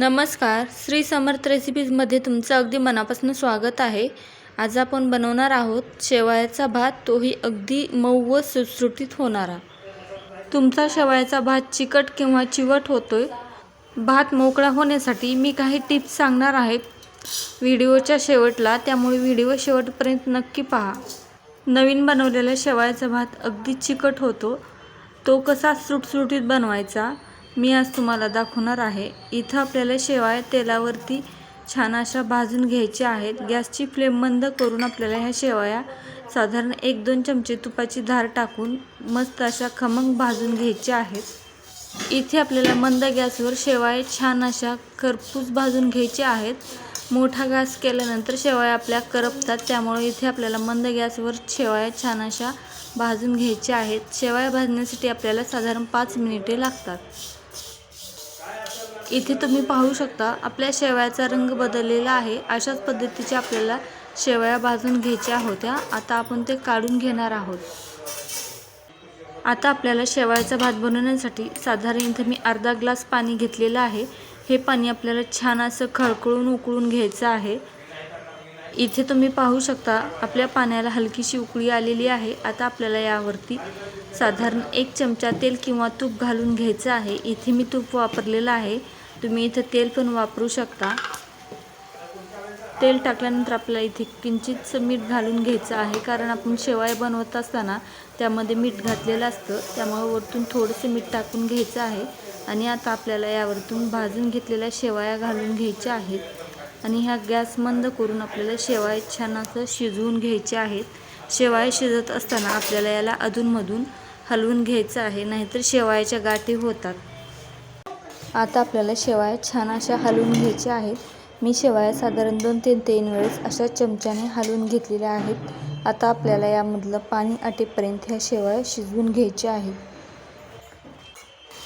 नमस्कार. श्री समर्थ रेसिपीजमध्ये तुमचं अगदी मनापासून स्वागत आहे. आज आपण बनवणार आहोत शेवयाचा भात. तोही अगदी मऊ व सुटसुटीत होणारा. तुमचा शेवयाचा भात चिकट किंवा चिवट होतोय. भात मोकळा होण्यासाठी मी काही टिप्स सांगणार आहेत व्हिडिओच्या शेवटला त्यामुळे व्हिडिओ शेवटपर्यंत नक्की पहा. नवीन बनवलेला शेवयाचा भात अगदी चिकट होतो. तो कसा सुटसुटीत बनवायचा? मी आज तुम्हाला दाखवणार आहे. इथं आपल्याला शेवाळ्या तेलावरती छान अशा भाजून घ्यायच्या आहेत. गॅसची फ्लेम बंद करून आपल्याला ह्या शेवाळ्या साधारण एक दोन चमचे तुपाची धार टाकून मस्त अशा खमंग भाजून घ्यायच्या आहेत. इथे आपल्याला मंद गॅसवर शेवाळे छान अशा खरपूस भाजून घ्यायचे आहेत. मोठा गॅस केल्यानंतर शेवाळ्या आपल्या करपतात. त्यामुळे इथे आपल्याला मंद गॅसवर शेवाळ्या छान अशा भाजून घ्यायच्या आहेत. शेवाळ्या भाजण्यासाठी आपल्याला साधारण पाच मिनिटे लागतात. इथे तुम्ही पाहू शकता आपल्या शेवयाचा रंग बदललेला आहे. अशाच पद्धतीच्या आपल्याला शेवया भाजून घ्यायच्या होत्या. आता आपण ते काढून घेणार आहोत. आता आपल्याला शेवयाचा भात बनवण्यासाठी साधारण इथे मी अर्धा ग्लास पाणी घेतलेलं आहे. हे पाणी आपल्याला छान असं खळखळून उकळून घ्यायचं आहे. इथे तुम्ही पाहू शकता आपल्या पाण्याला हलकीशी उकळी आलेली आहे. आता आपल्याला यावरती साधारण एक चमचा तेल किंवा तूप घालून घ्यायचं आहे. इथे मी तूप वापरलेलं आहे. तुम्ही इथं तेल पण वापरू शकता. तेल टाकल्यानंतर आपल्याला इथे किंचितचं मीठ घालून घ्यायचं आहे. कारण आपण शेवाय बनवत असताना त्यामध्ये मीठ घातलेलं असतं. त्यामुळे वरतून थोडंसं मीठ टाकून घ्यायचं आहे. आणि आता आपल्याला यावरतून भाजून घेतलेल्या शेवाया घालून घ्यायच्या आहेत. आणि ह्या गॅस मंद करून आपल्याला शेवाय छान असं शिजवून घ्यायचे आहेत. शेवाय शिजत असताना आपल्याला याला अधूनमधून हलवून घ्यायचं आहे. नाहीतर शेवायाच्या गाठी होतात. आता आपल्याला शेवाया छान अशा हलवून घ्यायच्या आहेत. मी शेवाया साधारण दोन ते तीन वेळेस अशा चमच्याने हलवून घेतलेल्या आहेत. आता आपल्याला यामधलं पाणी आटेपर्यंत ह्या शेवाया शिजवून घ्यायच्या आहेत.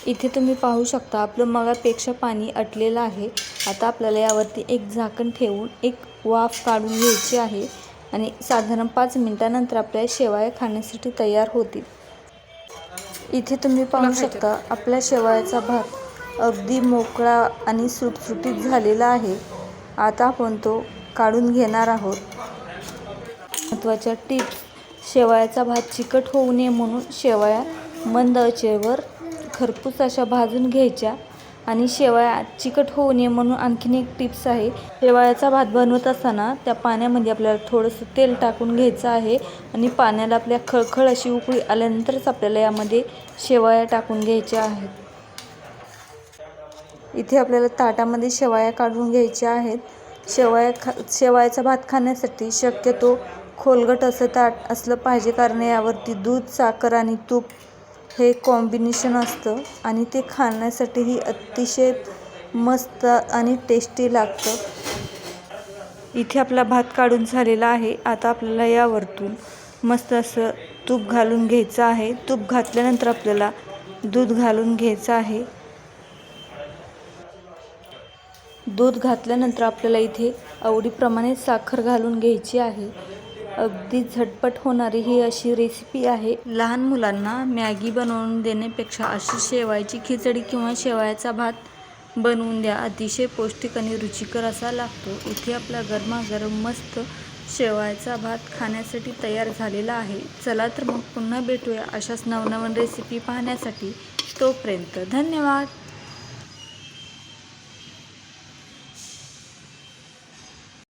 इथे तुम्ही पाहू शकता आपलं मगापेक्षा पाणी अटलेलं आहे. आता आपल्याला यावरती एक झाकण ठेवून एक वाफ काढून घ्यायची आहे आणि साधारण पाच मिनटानंतर आपल्या शेवाया खाण्यासाठी तयार होतील. इथे तुम्ही पाहू शकता आपल्या शेवायाचा भात अगदी मोकळा आणि सुटसुटीत झालेला आहे. आता आपण तो काढून घेणार आहोत. महत्त्वाच्या टिप्स. शेवयाचा भात चिकट होऊ नये म्हणून शेवया मंद अचेवर खरपूस अशा भाजून घ्यायच्या आणि शेवया चिकट होऊ नये म्हणून आणखीन एक टिप्स आहे. शेवयाचा भात बनवत असताना त्या पाण्यामध्ये आपल्याला थोडंसं तेल टाकून घ्यायचं आहे आणि पाण्याला आपल्या खळखळ अशी उकळी आल्यानंतरच आपल्याला यामध्ये शेवया टाकून घ्यायच्या आहेत. इथे आपल्याला ताटामध्ये शेवाया काढून घ्यायच्या आहेत. शेवाया खा शेवायाचा भात खाण्यासाठी शक्यतो खोलगट असं ताट असलं पाहिजे कारण यावरती दूध साखर आणि तूप हे कॉम्बिनेशन असतं आणि ते खाण्यासाठीही अतिशय मस्त आणि टेस्टी लागतं. इथे आपला भात काढून झालेला आहे. आता आपल्याला यावरतून मस्त असं तूप घालून घ्यायचं आहे. तूप घातल्यानंतर आपल्याला दूध घालून घ्यायचं आहे. दूध घातल्यानंतर आपल्याला इथे आवडीप्रमाणे साखर घालून घ्यायची आहे. अगदी झटपट होणारी ही अशी रेसिपी आहे. लहान मुलांना मॅगी बनवून देण्यापेक्षा अशी शेवायची खिचडी किंवा शेवायाचा भात बनवून द्या. अतिशय पौष्टिक आणि रुचिकर असा लागतो. इथे आपला गरमागरम मस्त शेवायचा भात खाण्यासाठी तयार झालेला आहे. चला तर मग पुन्हा भेटूया अशाच नवनवीन रेसिपी पाहण्यासाठी. तोपर्यंत धन्यवाद.